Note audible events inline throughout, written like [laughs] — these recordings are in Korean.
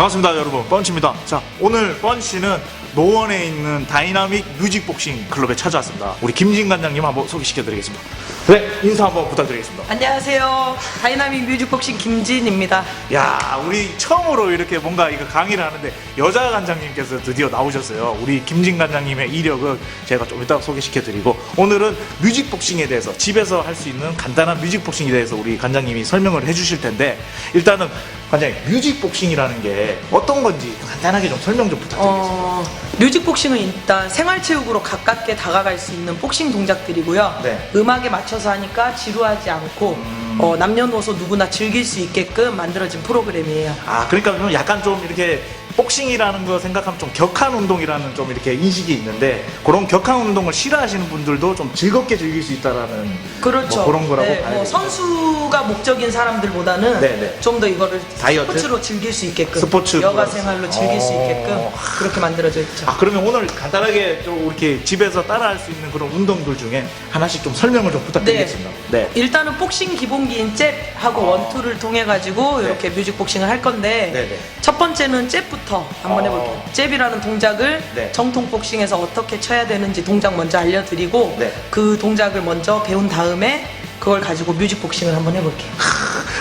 반갑습니다 여러분. 펀치입니다. 자 오늘 펀치는 노원에 있는 다이나믹 뮤직복싱 클럽에 찾아왔습니다. 우리 김진 관장님 한번 소개시켜 드리겠습니다. 네 인사 한번 부탁드리겠습니다. 안녕하세요. 다이나믹 뮤직복싱 김진입니다. 야 우리 처음으로 이렇게 뭔가 이거 강의를 하는데 여자 관장님께서 드디어 나오셨어요. 우리 김진 관장님의 이력은 제가 좀 이따 소개시켜 드리고 오늘은 뮤직복싱에 대해서 집에서 할 수 있는 간단한 뮤직복싱에 대해서 우리 관장님이 설명을 해 주실 텐데 일단은 관장님 뮤직복싱이라는 게 어떤 건지 간단하게 좀 설명 좀 부탁드리겠습니다 어, 뮤직복싱은 일단 생활체육으로 가깝게 다가갈 수 있는 복싱 동작들이고요. 네. 음악에 맞춰서 하니까 지루하지 않고 어, 남녀노소 누구나 즐길 수 있게끔 만들어진 프로그램이에요. 아 그러니까 좀 약간 좀 이렇게 복싱이라는 거 생각하면 좀 격한 운동이라는 좀 이렇게 인식이 있는데 그런 격한 운동을 싫어하시는 분들도 좀 즐겁게 즐길 수 있다라는 그렇죠. 뭐 그런 거라고 네, 봐야 뭐 되겠죠. 선수가 목적인 사람들보다는 네, 네. 좀 더 이거를 다이어트? 스포츠로 즐길 수 있게끔 스포츠 여가 플러스. 생활로 즐길 수 어. 있게끔 그렇게 만들어져 있죠. 아 그러면 오늘 간단하게 좀 이렇게 집에서 따라할 수 있는 그런 운동들 중에 하나씩 좀 설명을 좀 부탁드리겠습니다. 네. 일단은 복싱 기본 기인 잽하고 원투를 통해 가지고 이렇게 뮤직 복싱을 할 건데 아. 네, 네. 첫 번째는 잽부터 한번 어. 해볼게요. 잽이라는 동작을 네. 정통 복싱에서 어떻게 쳐야 되는지 동작 먼저 알려드리고 네. 그 동작을 먼저 배운 다음에 그걸 가지고 뮤직 복싱을 한번 해볼게요.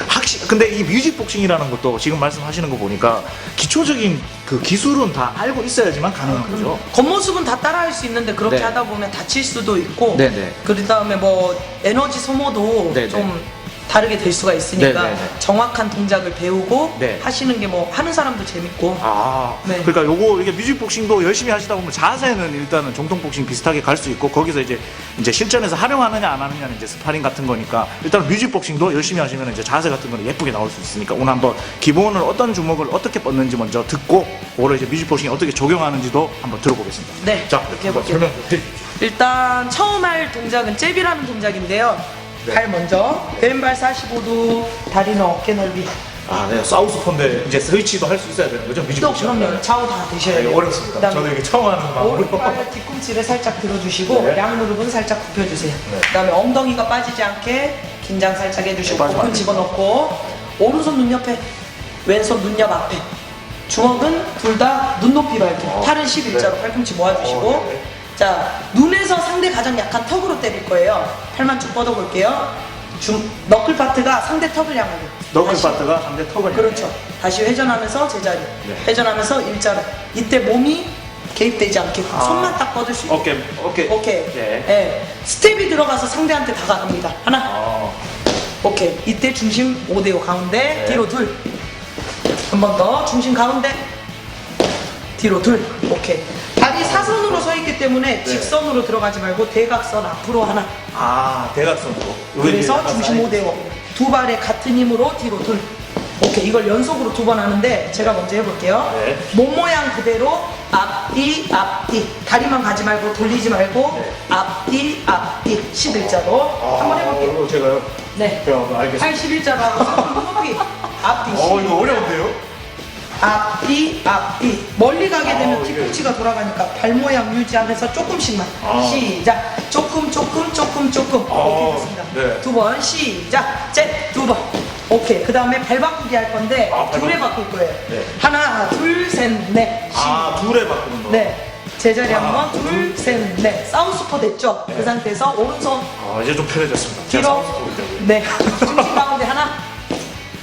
확실 근데 이 뮤직 복싱이라는 것도 지금 말씀하시는 거 보니까 기초적인 그 기술은 다 알고 있어야지만 가능한 거죠. 겉모습은 다 따라할 수 있는데 그렇게 네. 하다 보면 다칠 수도 있고 네, 네. 그 다음에 뭐 에너지 소모도 네, 네. 좀 다르게 될 수가 있으니까 네, 네, 네. 정확한 동작을 배우고 네. 하시는 게 뭐 하는 사람도 재밌고 아, 네. 그러니까 요거 이게 뮤직복싱도 열심히 하시다 보면 자세는 일단은 정통복싱 비슷하게 갈 수 있고 거기서 이제 이제 실전에서 활용하느냐 안 하느냐는 이제 스파링 같은 거니까 일단 뮤직복싱도 열심히 하시면 이제 자세 같은 거는 예쁘게 나올 수 있으니까 오늘 한번 기본을 어떤 주먹을 어떻게 뻗는지 먼저 듣고 오늘 이제 뮤직복싱이 어떻게 적용하는지도 한번 들어보겠습니다. 네, 자, 그렇게 한번 해볼게요. 설명. 일단 처음 할 동작은 잽이라는 동작인데요. 네. 발 먼저 왼발 45도 다리는 어깨 넓이 아, 네, 사우스폰데 이제 스위치도 할 수 있어야 되는 거죠? 또 뮤직복싱. 그럼요 좌우 다 되셔야 네, 돼요. 어렵습니다. 그다음에 저는 이게 처음 하는 마음으로. 오른발 뒤꿈치를 살짝 들어주시고 네. 양무릎은 살짝 굽혀주세요. 네. 그다음에 엉덩이가 빠지지 않게 긴장 살짝 해주시고 네, 빠지면 복근. 집어넣고 오른손 눈 옆에 왼손 눈옆 앞에 주먹은 둘 다 눈높이 밝게 어. 팔은 11자로 네. 팔꿈치 모아주시고 어, 네. 자 눈에서 상대 가장 약한 턱으로 때릴 거예요. 팔만 쭉 뻗어볼게요. 중, 너클 파트가 상대 턱을 향하게 너클 다시. 파트가 상대 턱을 그렇죠. 다시 회전하면서 제자리. 네. 회전하면서 일자로. 이때 몸이 개입되지 않게끔 아. 손만 딱 뻗을 수 있게. 어깨, 어깨. 오케이. 네. 예. 스텝이 들어가서 상대한테 다가갑니다. 하나. 아, 오케이. 이때 중심 5대5 가운데 네. 뒤로 둘. 한 번 더. 중심 가운데 뒤로 둘. 오케이. 다리 사선으로 서 있기 때문에 네. 직선으로 들어가지 말고 대각선 앞으로 하나. 아, 대각선으로. 그래서 중심 5대5. 두 발의 같은 힘으로 뒤로 둘. 오케이. 이걸 연속으로 두 번 하는데 제가 먼저 해볼게요. 네. 몸 모양 그대로 앞뒤 앞뒤. 다리만 가지 말고 돌리지 말고 네. 앞뒤 앞뒤 11자로 한번 해볼게요. 이거 제가요? 네. 네, 알겠습니다. 81자로 하고 높이 앞뒤 어, 이거 어려운데요? 앞뒤 앞뒤 멀리 가게 되면 아, 뒤꿈치가 돌아가니까 발 모양 유지하면서 조금씩만. 아. 시작. 조금 조금 조금 조금. 아, 오케이 됐습니다. 네. 두 번. 시작. 셋 두 번. 오케이. 그 다음에 발 바꾸기 할 건데 아, 발 둘에. 바꿀 거예요. 네. 하나 둘 셋 넷. 아, 둘에 바꾸는 거. 네. 제자리 아, 한번 둘 셋 넷. 사우스포 됐죠? 그 상태에서 오른손. 아, 이제 좀 편해졌습니다. 제가 뒤로. 사우스 보기 때문에. 네. [laughs] 중심 가운데 하나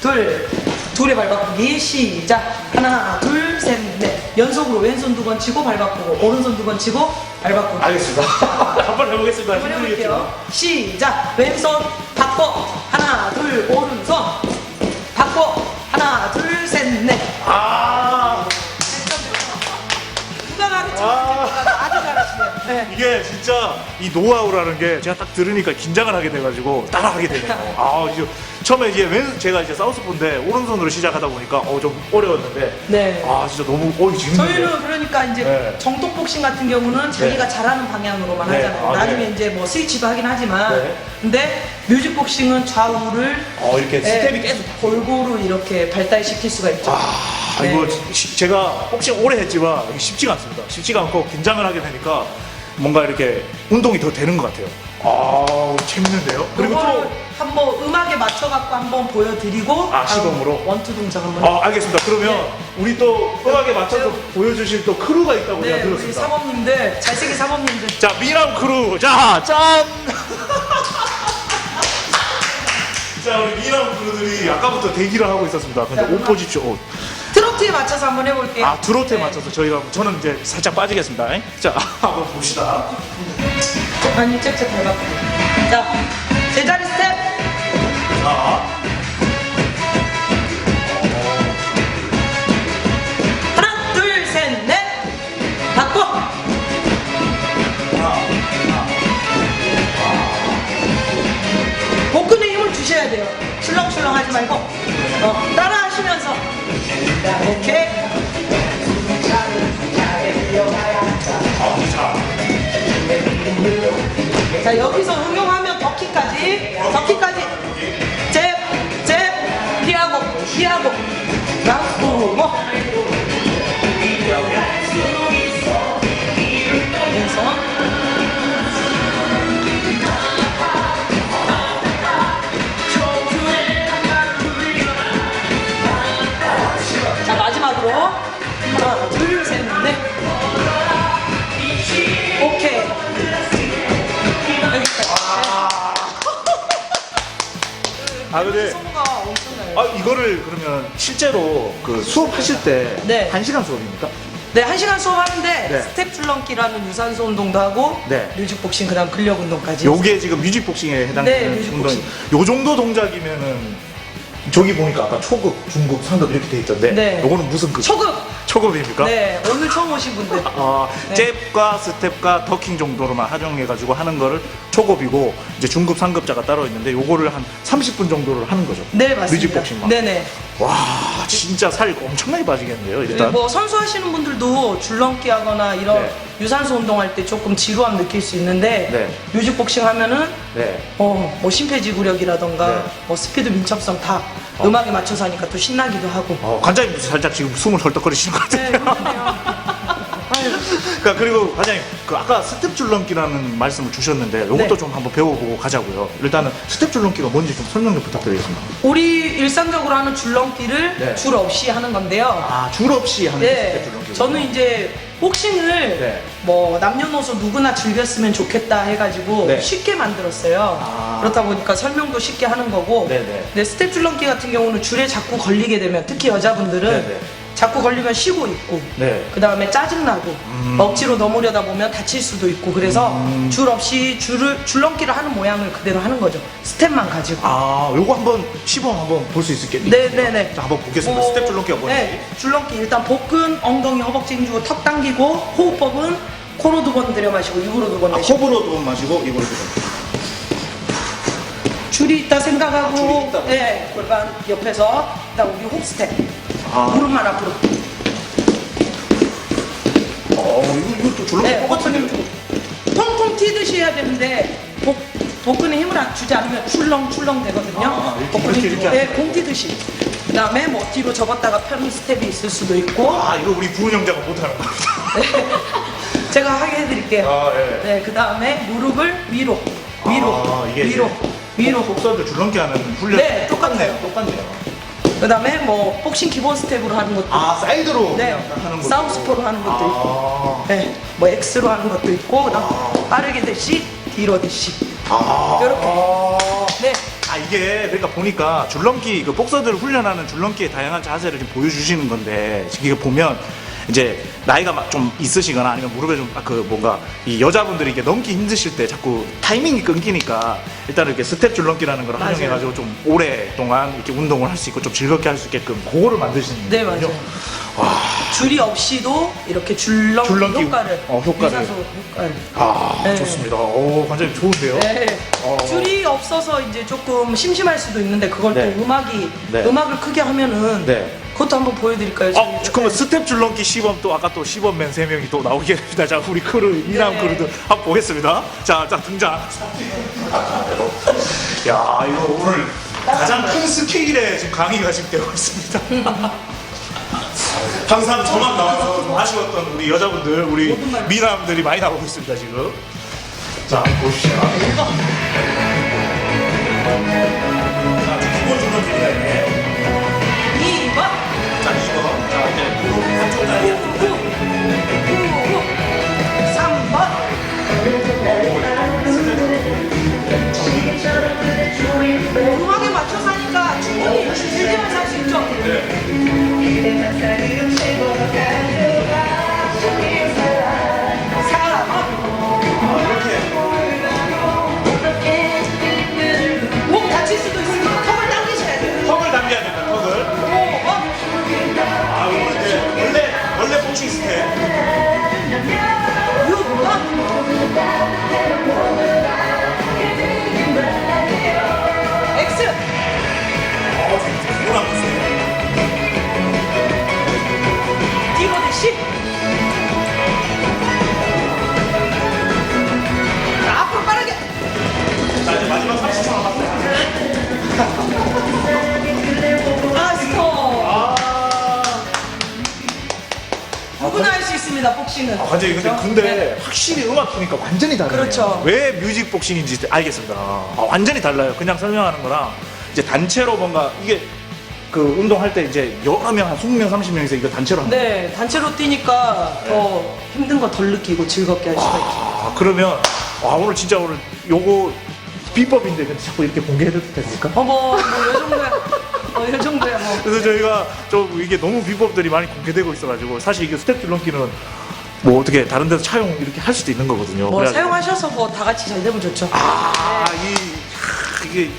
둘 둘의 발 바꾸기. 시작. 하나 둘 셋 넷. 연속으로 왼손 두 번 치고 발 바꾸고 오른손 두 번 치고 발 바꾸고 알겠습니다. [laughs] 한번 해보겠습니다. 한번 해볼게요. 힘들겠지만. 시작. 왼손 바꿔. 하나 둘 오른손. 바꿔. 하나 둘 셋넷. 아, 누가 가르쳐 아. 네. 이게 진짜 이 노하우라는 게 제가 딱 들으니까 긴장을 하게 돼가지고 따라하게 되네요. 아, 이제 처음에 이제 왼, 제가 이제 사우스폰데 오른손으로 시작하다 보니까 어, 좀 어려웠는데. 네. 아, 진짜 너무, 어, 지금. 저희는 그러니까 이제 네. 정통 복싱 같은 경우는 자기가 잘하는 방향으로만 네. 하잖아요. 아, 나중에 네. 이제 뭐 스위치도 하긴 하지만 네. 근데 뮤직 복싱은 좌우를 어, 이렇게 네, 스텝이 계속. 골고루 이렇게 발달시킬 수가 있죠. 아, 네. 이거 시- 제가 복싱 오래 했지만 이게 쉽지가 않습니다. 쉽지가 않고 긴장을 하게 되니까 뭔가 이렇게 운동이 더 되는 것 같아요. 아 재밌는데요. 그리고 또 한번 음악에 맞춰갖고 한번 보여드리고 아, 시범으로? 다음 원투 동작 한번 아, 알겠습니다. 그러면 네. 우리 또 음악에 맞춰서 보여주실 또 크루가 있다고 네, 제가 우리 들었습니다. 사모님들 잘생긴 사모님들 자, 미남 크루. 자, 짠! [laughs] 자, 우리 미남 크루들이 아까부터 대기를 하고 있었습니다. 근데 옷 보십시오, 옷. 트로트에 맞춰서 한번 해볼게요. 아, 트로트에 네. 맞춰서 저희가, 저는 이제 살짝 빠지겠습니다. 자, [laughs] 한번 봅시다. 아니 짹짹 밟았고 자 제자리 스텝 자, 하나 둘 셋넷 바꿔 복근에 힘을 주셔야 돼요 출렁출렁 하지 말고 어, 따라 오케이. 자 여기서 응용하면 덕키까지. 덕키까지. 잽 잽 피하고 피하고. 라스트 뭐 이거를 그러면 실제로 그 수업하실 때 네. 한시간 수업입니까? 네, 한 시간 수업 하는데 네. 스텝 줄넘기라는 유산소 운동도 하고 네. 뮤직 복싱 그다음 근력 운동까지. 요게 지금 뮤직복싱에 네, 해당되는 뮤직복싱. 운동이 요 정도 동작이면은 저기 보니까 아까 초급, 중급, 상급 이렇게 돼 있던데 네. 요거는 무슨 급? 초급. 초급입니까? 네, 오늘 처음 오신 분들. 아, 네. 잽과 스텝과 더킹 정도로만 하정해가지고 하는 거를 초급이고 이제 중급, 상급자가 따로 있는데 요거를 한 30분 정도를 하는 거죠. 네, 맞습니다. 뮤직복싱만. 네네. 와, 진짜 살 엄청나게 빠지겠네요. 일단. 뭐 선수 하시는 분들도 줄넘기 하거나 이런 네. 유산소 운동할 때 조금 지루함 느낄 수 있는데 네. 뮤직복싱 하면은 네. 어, 뭐 심폐지구력이라던가 네. 뭐 스피드 민첩성 다 음악에 맞춰서 하니까 또 신나기도 하고. 어, 관장님 살짝 지금 숨을 헐떡거리시는 것 네, 같아요. 아유. 그러니까 그리고 과장님 그 아까 스텝 줄넘기라는 말씀을 주셨는데 이것도 네. 좀 한번 배워보고 가자고요. 일단은 스텝 줄넘기가 뭔지 좀 설명 좀 부탁드리겠습니다. 우리 일상적으로 하는 줄넘기를 네. 줄 없이 하는 건데요. 아 줄 없이 하는 스텝 네, 줄넘기. 저는 이제 복싱을 네. 뭐 남녀노소 누구나 즐겼으면 좋겠다 해가지고 네. 쉽게 만들었어요. 아. 그렇다 보니까 설명도 쉽게 하는 거고. 네네. 근데 스텝 줄넘기 같은 경우는 줄에 자꾸 걸리게 되면 특히 여자분들은 네네. 자꾸 걸리면 쉬고 있고. 네. 그 다음에 짜증나고 음. 억지로 넘으려다 보면 다칠 수도 있고 그래서 음. 줄 없이 줄을 줄넘기를 하는 모양을 그대로 하는 거죠 스텝만 가지고 아 요거 한번 시범 한번 볼 수 있겠네요. 네 네 네. 자 한번 보겠습니다. 뭐, 스텝 줄넘기가 뭔지. 네, 줄넘기 일단 복근, 엉덩이, 허벅지 힘주고 턱 당기고 호흡법은 코로 두 번 들여 마시고 입으로 두 번 아, 내쉬고 컵으로 돈 마시고 이걸로 좀. 줄이 있다 생각하고 아, 줄이 있다고. 네, 골반 옆에서 일단 우리 홉 스텝 아. 무릎만 앞으로 어 이거 이거 또 줄넘기 네, 주고 통통 튀듯이 해야 되는데 복, 복근에 힘을 안 주지 않으면 출렁출렁 되거든요 아, 이렇게, 복근 이렇게, 이렇게 네, 공 튀듯이 그 다음에 뭐 뒤로 접었다가 펴는 스텝이 있을 수도 있고 아 이거 우리 부은 형제가 못하는 거. 제가 하게 해드릴게요 아 예. 네, 그 다음에 무릎을 위로, 위로, 아, 이게 위로, 위로. 복서들 줄넘기 하는 훈련. 네, 똑같네요. 똑같네요. 그 다음에 뭐 복싱 기본 스텝으로 하는 것도, 아 사이드로 네, 하는 것도. 사우스포로 하는 것도 있고, 아. 네, 뭐 X로 하는 것도 있고, 그다음 빠르게 대시, 뒤로 대시. 아. 요렇게. 아. 네, 아 이게 그러니까 보니까 줄넘기 그 복서들 훈련하는 줄넘기의 다양한 자세를 좀 보여주시는 건데 지금 이거 보면 이제 나이가 막 좀 있으시거나 아니면 무릎에 좀 그 뭔가 이 여자분들이 이게 넘기 힘드실 때 자꾸 타이밍이 끊기니까 일단 이렇게 스텝 줄넘기라는 걸 맞아요. 활용해가지고 좀 오랫동안 이렇게 운동을 할 수 있고 좀 즐겁게 할 수 있게끔 그거를 만드시는 네, 거군요. 맞아요. 줄이 없이도 이렇게 줄넘 줄넘기 효과를, 어, 효과를. 유산소 효과를. 아 네. 좋습니다. 오 관장님 좋은데요? 네. 어. 줄이 없어서 이제 조금 심심할 수도 있는데 그걸 네. 또 음악이 네. 음악을 크게 하면은 네. 그것도 한번 보여드릴까요? 아, 저희? 그러면 스텝 줄넘기 시범 또 아까 또 시범맨 세 명이 또 나오게 됩니다. 자, 우리 크루 이남 네. 크루들 한번 보겠습니다. 자, 자 등장. 야, 이거 오늘 가장 큰 스케일의 지금 강의가 지금 되고 있습니다. [laughs] 항상 저만 나와서 좀 아쉬웠던 우리 여자분들, 우리 미남들이 많이 나오고 있습니다 지금. 자, 보시죠. 음악에 맞춰서 하니까 충분히 3개만 살수 있죠? 네. 있습니다, 복싱은. 아, 완전히 근데? 근데 네. 확실히 음악 보니까 완전히 다르네요. 그렇죠. 왜 뮤직 복싱인지 알겠습니다. 아, 완전히 달라요. 그냥 설명하는 거랑 이제 단체로 뭔가 이게 그 운동할 때 이제 여러 명, 한 20명, 30명이서 이거 단체로 하는 네, 단체로 뛰니까 더 힘든 거 덜 느끼고 즐겁게 할 수가 있죠. 아, 그러면 아, 오늘 진짜 오늘 요거 비법인데 근데 자꾸 이렇게 공개해도 됩니까? 어, 뭐, 뭐, 요 정도야. 어, 요 정도야, 뭐. 그래서 저희가 좀 이게 너무 비법들이 많이 공개되고 있어가지고 사실 이게 스텝 줄 넘기는 뭐 어떻게 다른 데서 차용 이렇게 할 수도 있는 거거든요. 뭐, 그래가지고 사용하셔서 뭐 다 같이 잘 되면 좋죠. 아, 이, 하, 이게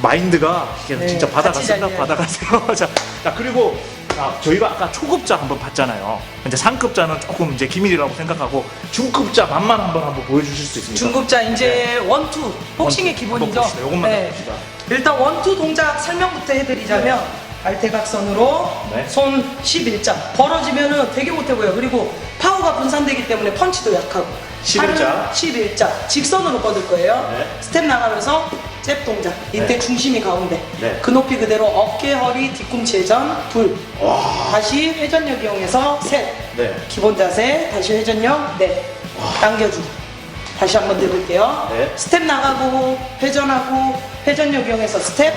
마인드가 이게 네, 진짜 받아가세요. 받아가세요. [laughs] 자, 자, 그리고 자, 저희가 아까 초급자 한번 봤잖아요. 이제 상급자는 조금 이제 기밀이라고 생각하고 중급자 맛만 한번 한번 보여주실 수 있습니까? 중급자 이제 원투 복싱의 원투. 기본이죠. 한번 봅시다. 요것만 봅시다. 일단 원투 동작 설명부터 해드리자면 알테각선으로 네. 손 11자 벌어지면은 되게 못해 보여. 그리고 파워가 분산되기 때문에 펀치도 약하고. 11자. 팔은 11자 직선으로 뻗을 거예요. 네. 스텝 나가면서 잽 동작. 이때 네. 중심이 가운데. 네. 그 높이 그대로 어깨, 허리, 뒤꿈치 회전 둘. 다시 회전력 이용해서 셋. 네. 기본 자세 다시 회전력 넷. 당겨주고. 다시 한번 해볼게요. 네. 스텝 나가고 회전하고 회전력 이용해서 스텝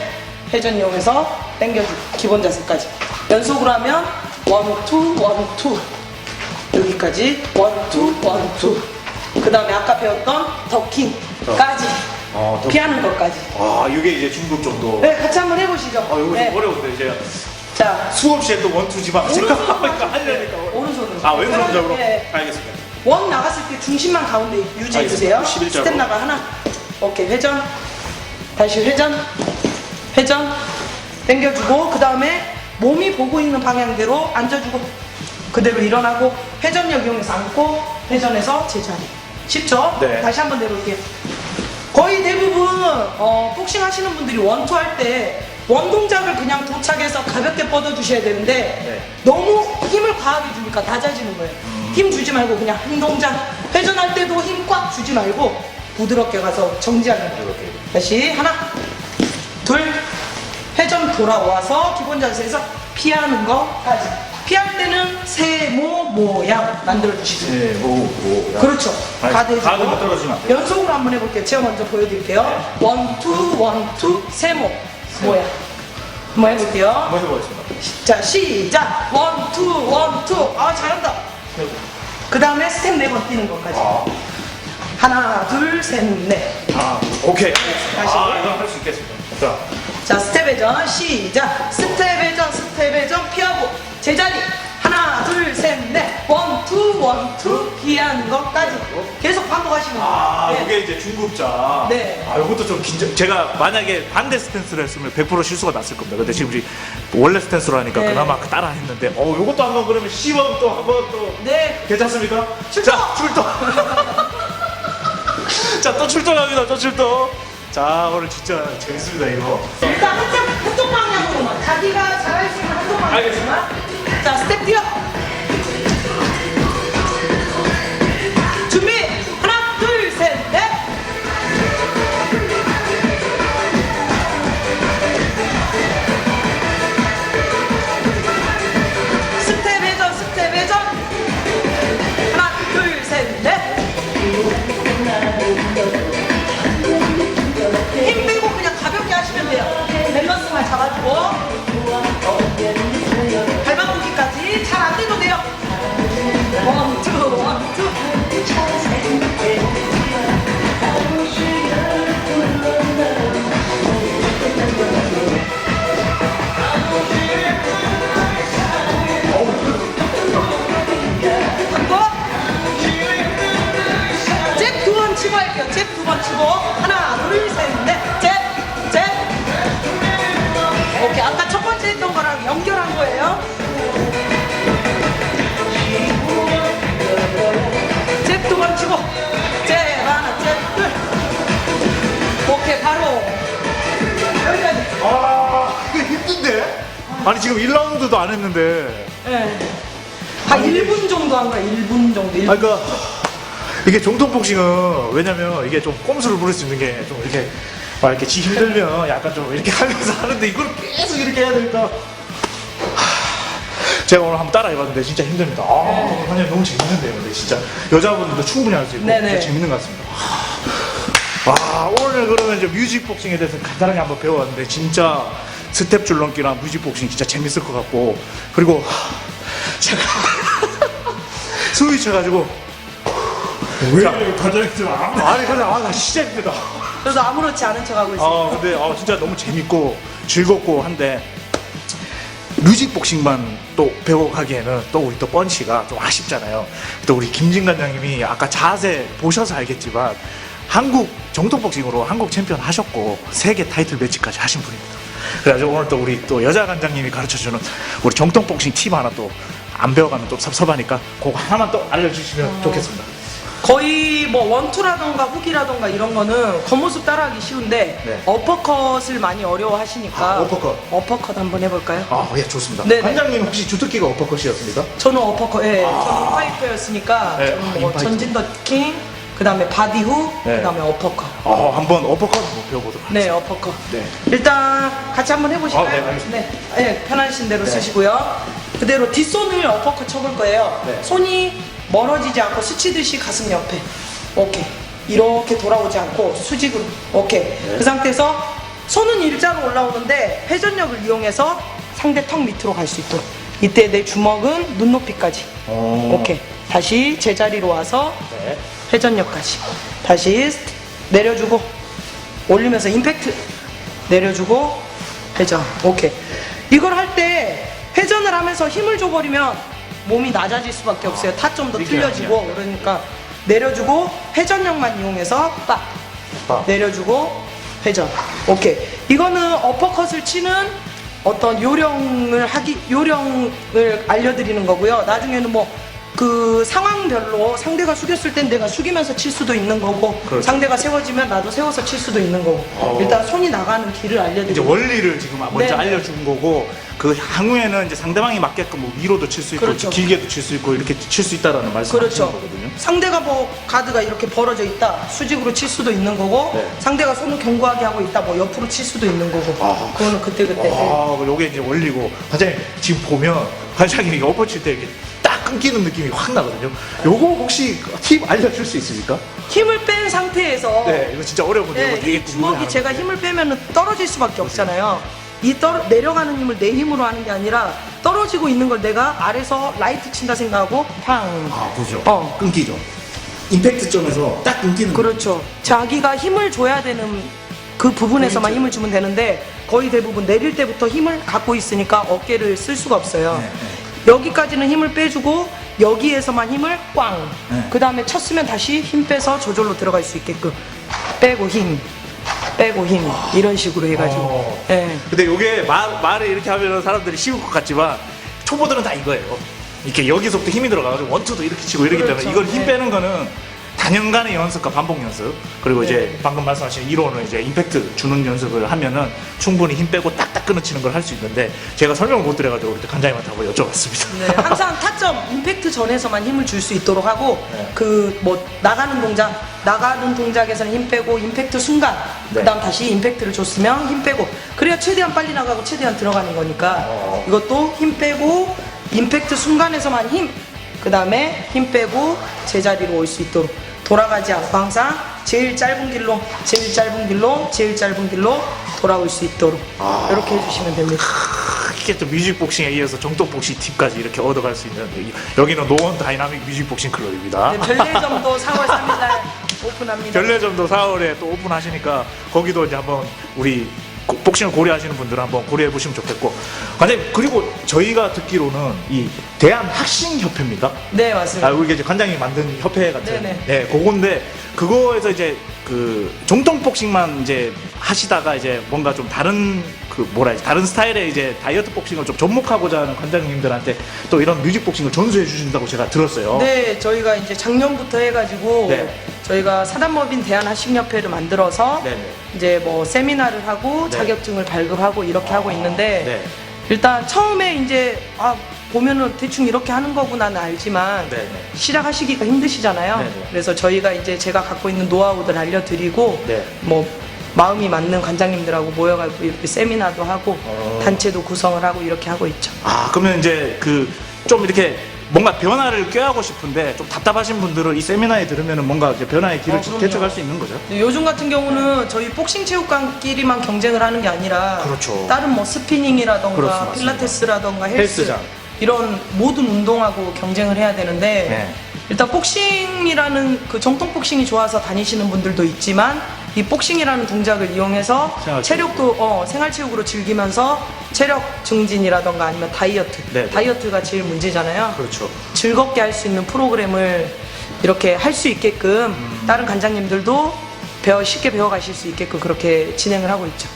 회전 이용해서 당겨주고 기본 자세까지 연속으로 하면 원투 원투 여기까지 원투 원투 그 다음에 아까 배웠던 더킹까지 어, 더- 피하는 것까지 아, 이게 이제 중급 정도. 네 같이 한번 해보시죠 아, 이거 네. 좀 어려운데 이제 자 수없이 했던 원투 지방 생각하니까 하려니까. 오른손으로 아, 왼손적으로? 네. 알겠습니다. 원 나갔을 때 중심만 가운데 유지해주세요. 알겠습니다. 11 자로. 스텝 나가 하나. 오케이 회전. 다시 회전. 회전. 당겨주고 그 다음에 몸이 보고 있는 방향대로 앉아주고 그대로 일어나고 회전력 이용해서 앉고 회전해서 제자리. 쉽죠? 네. 다시 한번 내려올게요. 거의 대부분 어, 복싱 하시는 분들이 원투 할 때 원동작을 그냥 도착해서 가볍게 뻗어주셔야 되는데 네. 너무 힘을 과하게 주니까 낮아지는 거예요. 힘 주지 말고 그냥 한 동작 회전할 때도 힘 꽉 주지 말고 부드럽게 가서 정지하는 거예요. 다시 하나 둘 회전 돌아와서 기본 자세에서 피하는 거까지 피할 때는 세모 모양 만들어 주시고요. 네, 뭐, 뭐. 그렇죠. 아니, 가드 해주고 가드가 떨어지면 안 돼요. 연속으로 한번 해볼게요. 제가 먼저 보여드릴게요. 원 투 원 투 세모 모양 한번 해볼게요. 한번 해보겠습니다. 자 시작 원 투 원 투 아 잘한다. 그 다음에 스텝 네 번 뛰는 것까지. 아, 하나 둘 셋 넷. 아, 오케이. 다시. 아, 이건 할 수 있겠습니다. 자, 자 스텝 회전 시작 스텝 회전 스텝 회전 피하고 제자리 하나 둘 셋 넷 원 투 원 투 피하는 것까지 계속 반복하시면 아, 돼요. 네. 이게 이제 중급자. 네. 아, 이것도 좀 긴장. 제가 만약에 반대 스탠스를 했으면 100% 실수가 났을 겁니다. 근데 지금 우리 원래 스탠스로 하니까 네. 그나마 따라 했는데, 어, 이것도 한번 그러면 10원 또 한번 또. 네. 괜찮습니까? 출동! 자, 출동! [laughs] 자, 또 출동합니다. 또 출동. 자, 오늘 진짜 재밌습니다, 이거. 일단 한쪽 한쪽 방향으로만 자기가 잘할 수 있는 한쪽 방향으로만 알겠습니다. 자 스텝 뛰어 아니 지금 1라운드도 안 했는데 예. 한 1분 정도 한 거야, 1분 정도. 1분. 아 그러니까 이게 정통 복싱은 왜냐면 이게 좀 꼼수를 부릴 수 있는 게 좀 이렇게 막 이렇게 지 힘들면 약간 좀 이렇게 [laughs] 하면서 하는데 이걸 계속 이렇게 해야 되니까 하, 제가 오늘 한번 따라 해봤는데 진짜 힘듭니다. 아, 그냥 너무 재밌는데요, 근데 진짜 여자분들도 충분히 할 수 있고 네네. 진짜 재밌는 것 같습니다. 와 오늘 그러면 이제 뮤직 복싱에 대해서 간단하게 한번 배워봤는데 진짜 스텝 줄넘기랑 뮤직 복싱 진짜 재밌을 것 같고 그리고 하, 제가 [laughs] 숨이 차가지고 왜 가져있지 마. 아니 근데 아나 진짜 힘들다. 그래서 아무렇지 않은 척하고 있어요. 아 근데 아 진짜 너무 재밌고 즐겁고 한데 뮤직 복싱만 또 배워가기에는 또 우리 또 뻔치가 좀 아쉽잖아요. 또 우리 김진 관장님이 아까 자세 보셔서 알겠지만 한국 정통 복싱으로 한국 챔피언 하셨고 세계 타이틀 매치까지 하신 분입니다. 그래가지고 오늘 또 우리 또 여자 관장님이 가르쳐주는 우리 정통 복싱 팁 하나 또 안 배워가면 또 섭섭하니까 그거 하나만 또 알려주시면 좋겠습니다. 거의 뭐 원투라던가 훅이라던가 이런 거는 겉모습 따라하기 쉬운데 네. 어퍼컷을 많이 어려워하시니까 아, 어퍼컷. 어퍼컷 한번 해볼까요? 아, 예, 좋습니다. 네네. 관장님 혹시 주특기가 어퍼컷이었습니까? 저는 어퍼컷, 예, 저는 파이터였으니까 네, 저는 아, 뭐 인파이터. 전진 더킹, 그 다음에 바디 후, 네. 그 다음에 어퍼컷. 어, 한번 어퍼컷 한번 배워보도록 하겠습니다. 네, 어퍼컷. 네. 일단 같이 한번 해보실까요? 아, 네, 알겠습니다. 네, 네, 편하신 대로 네. 쓰시고요. 그대로 뒷손을 어퍼컷 쳐볼 거예요. 네. 손이 멀어지지 않고 스치듯이 가슴 옆에. 오케이. 이렇게 돌아오지 않고 수직으로. 오케이. 네. 그 상태에서 손은 일자로 올라오는데 회전력을 이용해서 상대 턱 밑으로 갈 수 있도록. 이때 내 주먹은 눈높이까지. 오. 오케이. 다시 제자리로 와서 네. 회전력까지. 다시 내려주고 올리면서 임팩트 내려주고 회전. 오케이. 이걸 할 때 회전을 하면서 힘을 줘버리면 몸이 낮아질 수밖에 없어요. 타점도 이게 틀려지고. 아니야. 그러니까 내려주고 회전력만 이용해서 빡. 빡. 내려주고 회전. 오케이. 이거는 어퍼컷을 치는 어떤 요령을 하기 요령을 알려드리는 거고요. 나중에는 뭐 그 상황별로 상대가 숙였을 땐 내가 숙이면서 칠 수도 있는 거고 그렇죠. 상대가 세워지면 나도 세워서 칠 수도 있는 거고 어. 일단 손이 나가는 길을 이제 알려드리고 원리를 지금 먼저 네. 알려준 거고 그 향후에는 이제 상대방이 맞게끔 뭐 위로도 칠 수 있고 그렇죠. 길게도 칠 수 있고 이렇게 칠 수 있다라는 말씀을 그렇죠. 하시는 거거든요. 상대가 뭐 가드가 이렇게 벌어져 있다 수직으로 칠 수도 있는 거고 네. 상대가 손을 견고하게 하고 있다 뭐 옆으로 칠 수도 있는 거고 아. 그거는 그때 그때 아, 요게 이제 원리고 관장님 지금 보면 관장님이 이거 엎어 칠 때 이렇게 딱 끊기는 느낌이 확 나거든요. 요거 혹시 팁 알려줄 수 있습니까? 힘을 뺀 상태에서 네, 이거 진짜 어려운데 네, 이거 되게 이 주먹이. 제가 힘을 빼면 떨어질 수밖에 없잖아요. 이 떨어, 내려가는 힘을 내 힘으로 하는 게 아니라 떨어지고 있는 걸 내가 아래서 라이트 친다 생각하고 팡. 아, 그죠. 어. 끊기죠. 임팩트 점에서 딱 끊기는 그렇죠. 자기가 힘을 줘야 되는 그 부분에서만 포인트. 힘을 주면 되는데 거의 대부분 내릴 때부터 힘을 갖고 있으니까 어깨를 쓸 수가 없어요. 네, 여기까지는 힘을 빼주고 여기에서만 힘을 꽝. 네. 그 다음에 쳤으면 다시 힘 빼서 저절로 들어갈 수 있게끔 빼고 힘, 빼고 힘 이런 식으로 해가지고. 어. 예. 근데 말, 말을 이렇게 하면 사람들이 쉬울 것 같지만 초보들은 다 이거예요. 이렇게 여기서부터 힘이 들어가가지고 원투도 이렇게 치고 이러기 그렇죠. 때문에 이걸 힘 네. 빼는 거는 단연간의 연습과 반복 연습 그리고 이제 네. 방금 말씀하신 이론을 이제 임팩트 주는 연습을 하면은 충분히 힘 빼고 딱딱 끊어치는 걸 할 수 있는데 제가 설명을 못 드려가지고 우리 관장님한테 한번 여쭤봤습니다. 네, 항상 타점 임팩트 전에서만 힘을 줄 수 있도록 하고 네. 그 뭐 나가는 동작 나가는 동작에서는 힘 빼고 임팩트 순간 네. 그다음 다시 임팩트를 줬으면 힘 빼고 그래야 최대한 빨리 나가고 최대한 들어가는 거니까 어. 이것도 힘 빼고 임팩트 순간에서만 힘 그다음에 힘 빼고 제자리로 올 수 있도록 돌아가지 않고 항상 제일 짧은 길로 제일 짧은 길로 제일 짧은 길로 돌아올 수 있도록 아. 이렇게 해주시면 됩니다. 이게 또 뮤직복싱에 이어서 정통복싱 팁까지 이렇게 얻어갈 수 있는 이- 여기는 노원 다이나믹 뮤직복싱 클럽입니다. 네, 별내점도 4월 [laughs] 3일날 오픈합니다. 별내점도 4월에 또 오픈하시니까 거기도 이제 한번 우리 고- 복싱을 고려하시는 분들은 한번 고려해 보시면 좋겠고 관장님 그리고 저희가 듣기로는 이 대한 학생 협회입니까? 네 맞습니다. 아 우리 이제 관장님이 만든 협회 같은 네네. 네 그건데 그거에서 이제 그 정통 복싱만 이제 하시다가 이제 뭔가 좀 다른 그 뭐라 해야지 다른 스타일의 이제 다이어트 복싱을 좀 접목하고자 하는 관장님들한테 또 이런 뮤직 복싱을 전수해 주신다고 제가 들었어요. 네 저희가 이제 작년부터 해가지고 네. 저희가 사단법인 대한학식협회를 만들어서 네네. 이제 뭐 세미나를 하고 네. 자격증을 발급하고 이렇게 하고 있는데 네. 일단 처음에 이제 아 보면은 대충 이렇게 하는 거구나는 알지만 네네. 시작하시기가 힘드시잖아요. 네네. 그래서 저희가 이제 제가 갖고 있는 노하우들 알려드리고 네. 뭐 마음이 맞는 관장님들하고 모여가지고 이렇게 세미나도 하고 어. 단체도 구성을 하고 이렇게 하고 있죠. 아 그러면 이제 그 좀 이렇게 뭔가 변화를 꾀하고 싶은데 좀 답답하신 분들은 이 세미나에 들으면 뭔가 이제 변화의 길을 어, 그럼요. 개척할 수 있는 거죠. 근데 요즘 같은 경우는 저희 복싱 체육관끼리만 경쟁을 하는 게 아니라 그렇죠. 다른 뭐 스피닝이라던가 그렇습니다. 맞습니다. 필라테스라던가 헬스 헬스장. 이런 모든 운동하고 경쟁을 해야 되는데 네. 일단 복싱이라는 그 정통 복싱이 좋아서 다니시는 분들도 있지만 이 복싱이라는 동작을 이용해서 생활체육. 체력도 어, 생활체육으로 즐기면서 체력 증진이라던가 아니면 다이어트 네, 네. 다이어트가 제일 문제잖아요. 그렇죠. 즐겁게 할 수 있는 프로그램을 이렇게 할 수 있게끔 다른 관장님들도 배워 쉽게 배워가실 수 있게끔 그렇게 진행을 하고 있죠.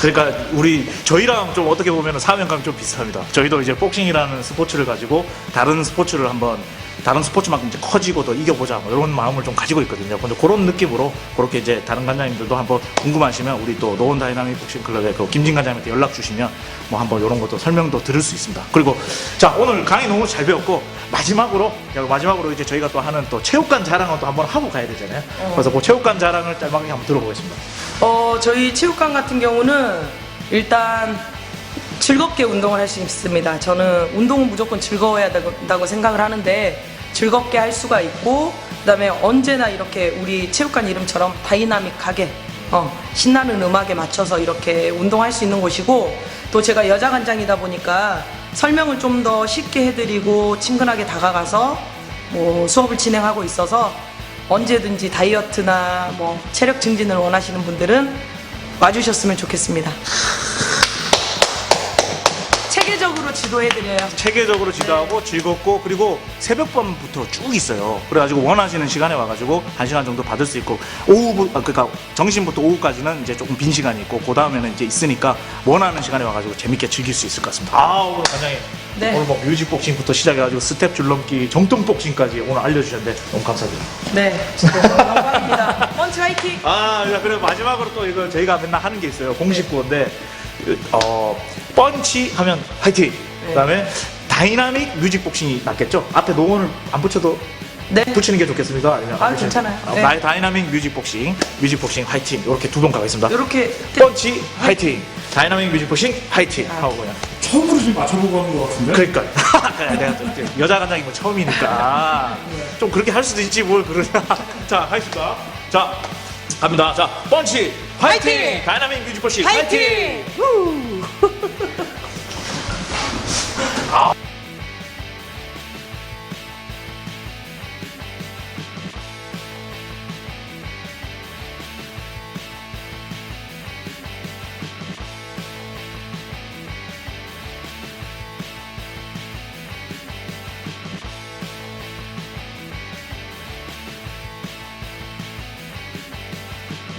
그러니까 우리 저희랑 좀 어떻게 보면 사명감이 좀 비슷합니다. 저희도 이제 복싱이라는 스포츠를 가지고 다른 스포츠를 한번 다른 스포츠만큼 이제 커지고 더 이겨보자 뭐 이런 마음을 좀 가지고 있거든요. 근데 그런 느낌으로 그렇게 이제 다른 관장님들도 한번 궁금하시면 우리 또 노원 다이나믹 복싱 클럽의 그 김진 관장님한테 연락 주시면 뭐 한번 이런 것도 설명도 들을 수 있습니다. 그리고 자 오늘 강의 너무 잘 배웠고 마지막으로 마지막으로 이제 저희가 또 하는 또 체육관 자랑을 또 한번 하고 가야 되잖아요. 그래서 그 체육관 자랑을 짤막하게 한번 들어보겠습니다. 어, 저희 체육관 같은 경우는 일단 즐겁게 운동을 할 수 있습니다. 저는 운동은 무조건 즐거워야 된다고 생각을 하는데 즐겁게 할 수가 있고 그다음에 언제나 이렇게 우리 체육관 이름처럼 다이나믹하게 어, 신나는 음악에 맞춰서 이렇게 운동할 수 있는 곳이고 또 제가 여자 관장이다 보니까 설명을 좀 더 쉽게 해드리고 친근하게 다가가서 뭐 수업을 진행하고 있어서 언제든지 다이어트나 뭐 체력 증진을 원하시는 분들은 와주셨으면 좋겠습니다. 체계적으로 지도해드려요. 체계적으로 지도하고 즐겁고 그리고 새벽밤부터 쭉 있어요. 그래가지고 원하시는 시간에 와가지고 한 시간 정도 받을 수 있고 오후 아, 그러니까 정신부터 오후까지는 이제 조금 빈 시간이 있고 그 다음에는 이제 있으니까 원하는 시간에 와가지고 재밌게 즐길 수 있을 것 같습니다. 아 오늘 관장님 네. 오늘 뭐 뮤직 복싱부터 시작해가지고 스텝 줄넘기 정통 복싱까지 오늘 알려주셨는데 너무 감사드립니다. 네, 진짜 영광입니다. 펀치 화이팅! 아, 자, 그리고 마지막으로 또 이거 저희가 맨날 하는 게 있어요. 공식 구호인데, 어, 펀치 하면 화이팅! 그 다음에 다이나믹 뮤직 복싱이 낫겠죠? 앞에 노원을 안 붙여도 네. 붙이는 게 좋겠습니까? 아니면 안 아, 붙여도- 괜찮아요. 어, 네. 다이나믹 뮤직 복싱, 뮤직 복싱 화이팅! 이렇게 두 번 가겠습니다. 이렇게 펀치 화이팅! 다이나믹 뮤직 복싱 화이팅! 하고 그냥. 처음으로 좀 맞춰보고 하는 것 같은데? 그러니까. [laughs] 내가 또 이제 여자 관장이 뭐 처음이니까. 좀 그렇게 할 수도 있지 뭘 그러냐. [laughs] 자, 하겠습니다. 자, 갑니다. 자, 펀치 화이팅! 다이나믹 뮤직 버시 화이팅! 화이팅! [laughs]